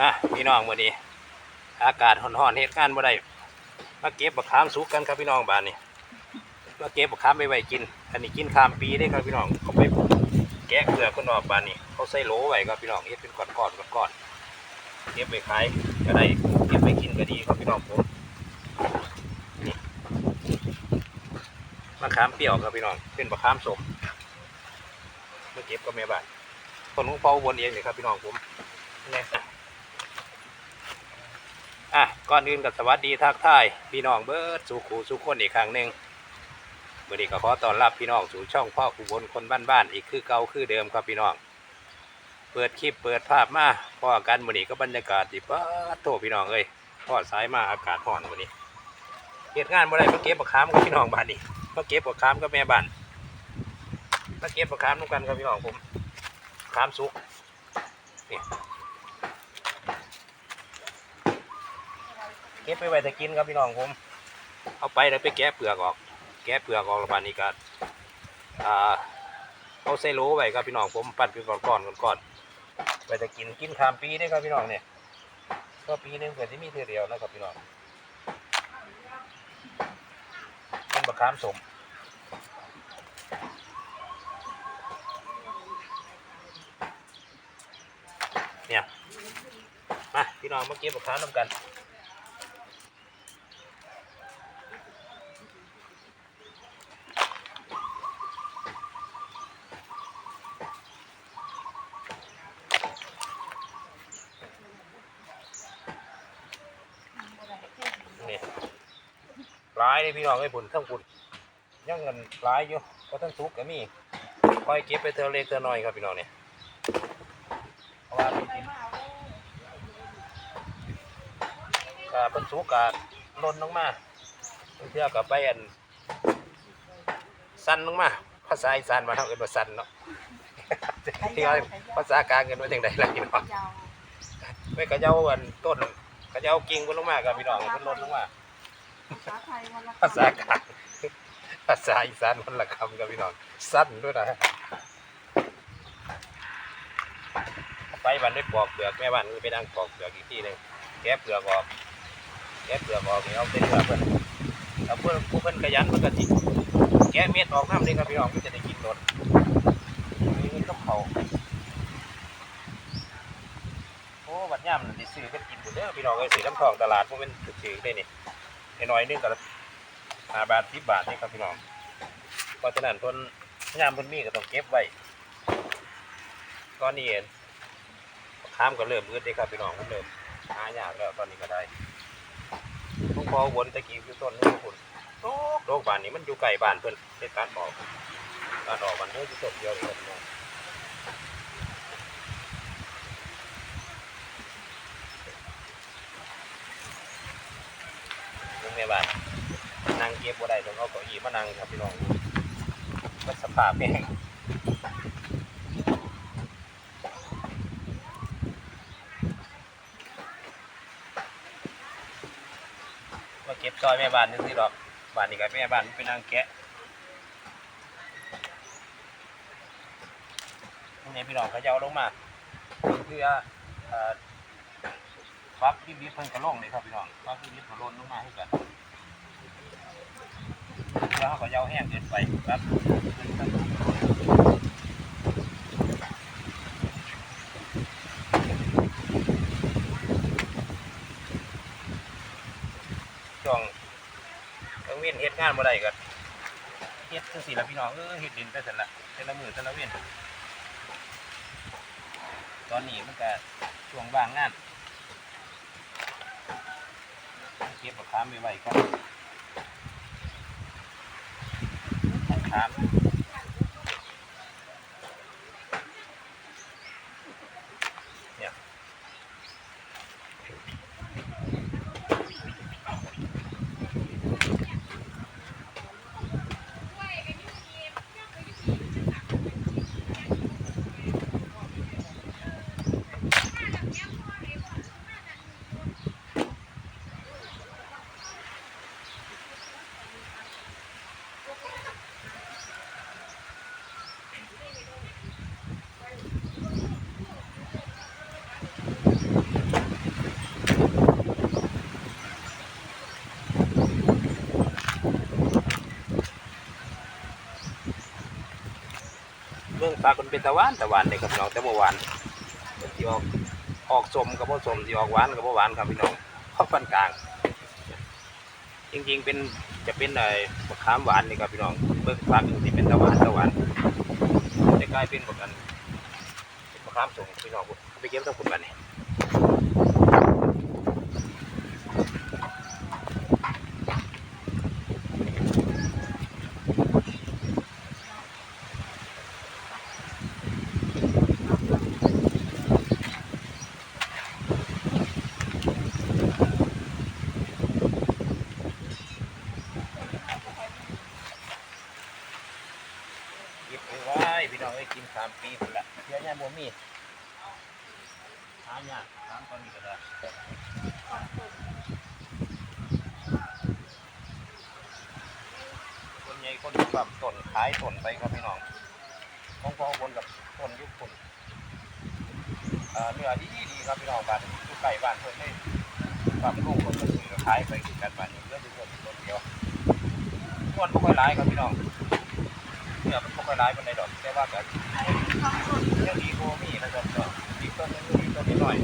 อะพี่น้องวันนี้ อากาศร้อนๆเหตุการณ์บ่ได้มาเก็บบักขามสุกกันครับพี่น้องบ้านนี้มาเก็บบักขามไปไว้กิน อันนี้กินขามปีได้ครับพี่น้องเขาไปแกะเกลือคนออกบ้านนี้เขาใส่โหลไว้ครับพี่น้องเฮ็ดเป็นก้อนๆก้อนๆเก็บไปขายก็ได้เก็บไปกินก็ดีครับพี่น้องผมมะขามเปรี้ยวครับพี่น้องเป็นบักขามสมมาเก็บก็แม่บ้านต้นของเปาบนเองเลยครับพี่น้องผมนี่อะ ก่อนอื่นกับสวัสดีทักทายพี่น้องเบิร์ดสู่ขูสู่คนอีกครั้งหนึ่งวันนี้ก็ขอต้อนรับพี่น้องสู่ช่องพ่ออุบลคนบ้านๆอีกคือเก่าคือเดิมครับพี่น้อง เปิดคลิปเปิดภาพมาพ่อกันวันนี้ก็บรรยากาศดีป้าโทพี่น้องเอ้ยพ่อสายมาอากาศร้อนวันนี้เหตุงานบ่ได้มาเก็บบักขามกับพี่น้องบ้านนี้มาเก็บบักขามกับแม่บ้านมาเก็บบักขามน้ำกันครับพี่น้องผมขามสุกเนี่ย เก็บไปไว้แต่กินครับพี่น้องผม เอาไปแล้วไปแกะเปลือกออก แกะเปลือกออกแล้วบานนี้ก็อ่าเอาใส่โลไว้ครับพี่น้องผมปั่นเป็นก้อนๆก้อนไว้แต่กินกินขามปีได้ครับพี่น้องเนี่ยก็ปีนึงเกิดที่มีเท่อเดียวนะครับพี่น้องเป็นบะขามสมเนี่ยมาพี่น้องมาเก็บบะขามนำกัน นี่ร้ายเลยพี่น้องไอ้ผุนทั้งผุนยังเงินร้ายอยู่ก็ทั้งทุกข์ก็มีคอยเก็บไปเธอเล็กเธอน้อยครับพี่น้องเนี่ยเพราะว่าเป็นกินกาเป็นสุกกาล่นลงมาบางเทื่อกับไปอันสั้นลงมาภาษาอีสานมาเท่ากันว่าสั้นเนาะที่ว่าภาษากลางกันว่าจังใดล่ะพี่น้องยาวไม่กระเจ้าอันต้น กระเจ้ากิ่งก็ลงมาครับพี่น้องมันลดลงมา ภาษาไทยวันละภาษากลางภาษาอีสานมันละคำครับพี่น้องสั้นด้วยนะไปวันได้ปอกเปลือกแม่บ้านก็ไปนั่งปอกเปลือกอีกที่หนึงแกะเปลือกออกแกะเปลือกออกนี่เอาเป็นเนื้อเพิ่นเอาเพื่อนผู้เพิ่นขยันเพิ่นก็สิแกะเม็ดออกน้ำเลยครับพี่น้องมันจะได้กินรสนี่มันต้องเขาโอ้บัดย่ำนั่นสิซื้อกันกินหมดเด้อพี่น้องเอ้ยซื้อน้ำทองตลาดพวกมันถือได้นี่ไอหน้อยนึงก็ห้าบาทสิบบาทนี่ครับพี่น้องเพราะฉะนั้นทนยามเพิ่นมีก็ต้องเก็บไว้ตอนนี้เองข้ามก็เริ่มมืดเลยครับพี่น้องมันเริ่มหายากแล้วตอนนี้ก็ได้ทุกพอวนตะกี้คือต้นนี่คุณโลกโลกบ้านนี้มันอยู่ไกลบ้านเพิ่อนเฮ็ดการออกการออกมันเนื้ออยู่ต้นเดียวเลยครับพี่น้องลุงแม่ บ้านนั่งเก็บบ่ได้ต้องเอาเก้าอี้มานั่งครับพี่น้องมันสภาพแห้งมาเก็บซอยแม่บ้านนี่สิหรอกบ้านนี้กับแม่บ้านไปนั่งแกะนี่พี่น้องเขาจะเอาลงมาเพื่อเอ่อฟักดิบเพิ่นกระลงเลยครับพี่น้องฟักดิบๆกระลนลงมาให้กันแล้วเขาก็ยาวแห้งเกินไปครับช่วงต้องเวียนเฮ็ดงานบ่ได้ก็เฮ็ดจังซี่ล่ะพี่น้องเออเฮ็ดดินไปซั่นล่ะแต่ละมื้อแต่ละเวียนตอนนี้มันก็ช่วงว่างงานเก็บบักขามไปไว้ก่อนครับเนี่ย ปลาคนเป็นตะวันตะวันเลยครับพี่น้องแต่บ่หวานที่ออกออกสมกับบ่สมที่ออกหวานกับบ่หวานครับพี่น้องเพราะปานกลาง จริงๆเป็นจะเป็นไอ้มะขามหวานนี่ครับพี่น้องเบิ่งฟักที่เป็นตะวันตะวันจะกลายเป็นแบบนั้นเป็นมะขามสมพี่น้องไปเก็บต้องคุณบัดนี้หยิบไปไว้พี่น้องไอ้ยกินสามปีละเดี๋ยวเนี่ยบ่มีหายากถามตอนนี้ก็ได้คนใหญ่คนแบบต้นขายต้นไปครับพี่น้องของพอบนกับต้นยุคคนเอ่อเนื้อดีดีครับพี่น้องบ้านอยู่ใกล้บ้านเพิ่นเลยแบลูกคนก็ซื้อขายไปกันบ้านนี้เหลืออยู่ต้นต้นเดียวต้นบ่ค่อยหลายครับพี่น้อง เนี่ยมันบ่ค่อยร้ายันในดอกแต่ว่าแบบเรื่องดีโกมีนะครับก็อีกต้นนึงอีกต้นนิดหน่อย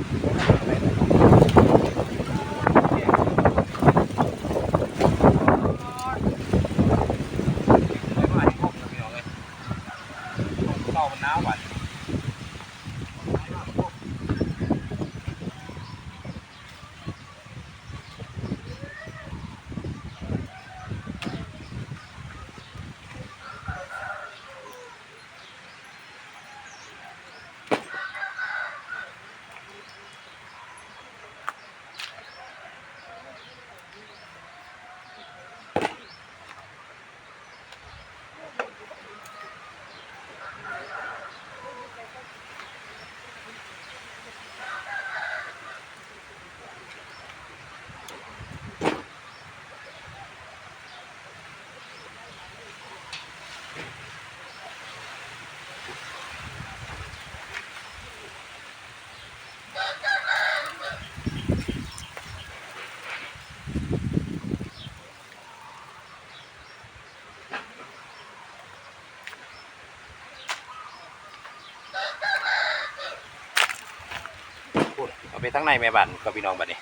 ทั้งในแม่บ้านกับพี่น้องบัดนี้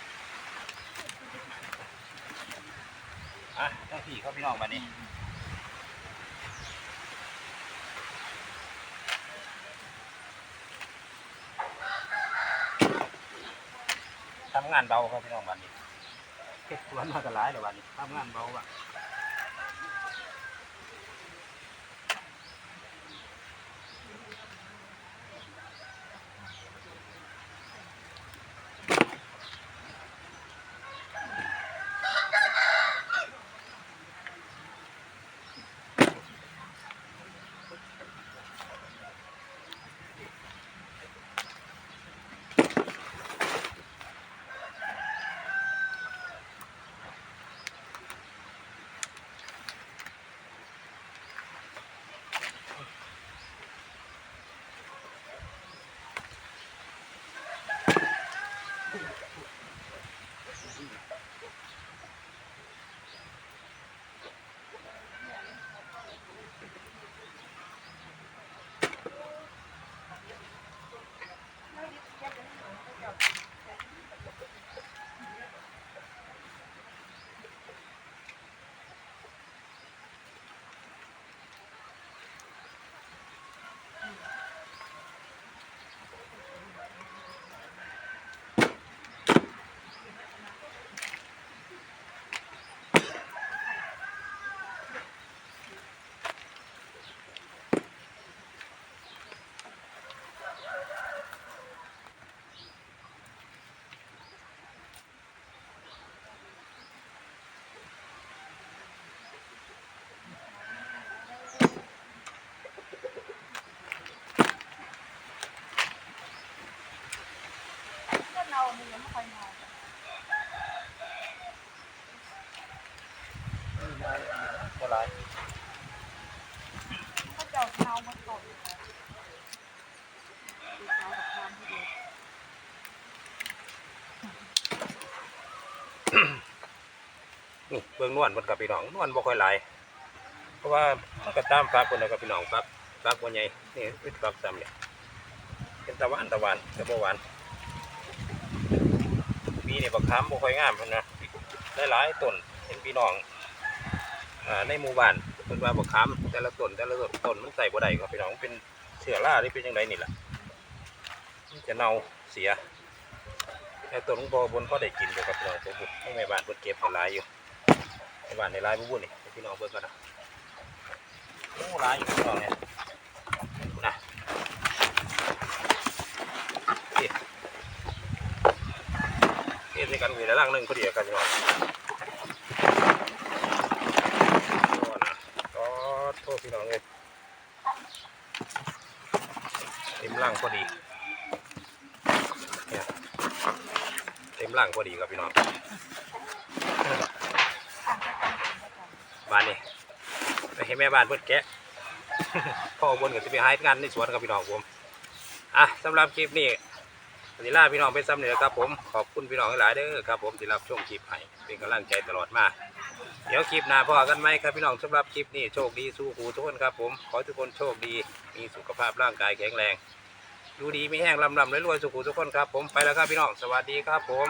อะทั้งพี่กับพี่น้องบัดนี้ทำงานเบาครับพี่น้องบัดนี้เฮ็ดสวนมาก็หลายแล้วบัดนี้ทำงานเบาว่ะ ก็หลายเขาจะเอาเท้ามาตบเท้ากับความที่เดียวนี่เบิ่งนวลมันกับพี่น้องนวลบ่ค่อยหลายเพราะว่ามันก็ตามฟักคนแล้วกับพี่น้องฟักฟักบัวใหญ่นี่ฟักซ้ำเนี่ยเป็นตะวันตะวันแต่บัวหวานปี นี่บักขามบ่ค่อยงามเพิ่นนะหลายๆต้นเห็นพี่น้องในหมู่บ้านเพิ่นว่าบักขามแต่ละต้นแต่ละต้นมันใส่บ่ได้ครับพี่น้องเป็นเชื้อราหรือเป็นจังไดนี่แหละมันจะเน่าเสียแต่ต้นของบ่บนพอได้กินอยู่ครับพี่น้องตัวบุญให้แม่บ้านเพิ่นเก็บกันหลายอยู่แม่บ้านในหลายบ่บุญนี่พี่น้องเบิ่งกันนะโอ้รายอยู่ตรงนี้นะเอ๊ะ กันมีแล้วล่างหนึ่งพอดีกันพี่น้องโอ้นะก็โทษพี่น้องเลยเต็มล่างพอดีเนี่ยเต็มล่างพอดีครับพี่น้องบ้านนี้ไปให้แม่บ้านเพิ่นแกะพ่อบนก็จะไปหางานในสวนครับพี่น้องผมอะสำหรับคลิปนี้ สิลาพี่น้องไปซ้ำเหนือครับผมขอบคุณพี่น้องหลายเด้อครับผมที่รับชมคลิปให้เป็นกำลังใจตลอดมา เดี๋ยวคลิปหน้าพอกันไหมครับพี่น้องสำหรับคลิปนี้โชคดีสู้หูทุกคนครับผมขอให้ทุกคนโชคดี มีสุขภาพร่างกายแข็งแรงดูดีไม่แห้งลำลำรวยๆสุขุทุกคนครับผมไปแล้วครับพี่น้องสวัสดีครับผม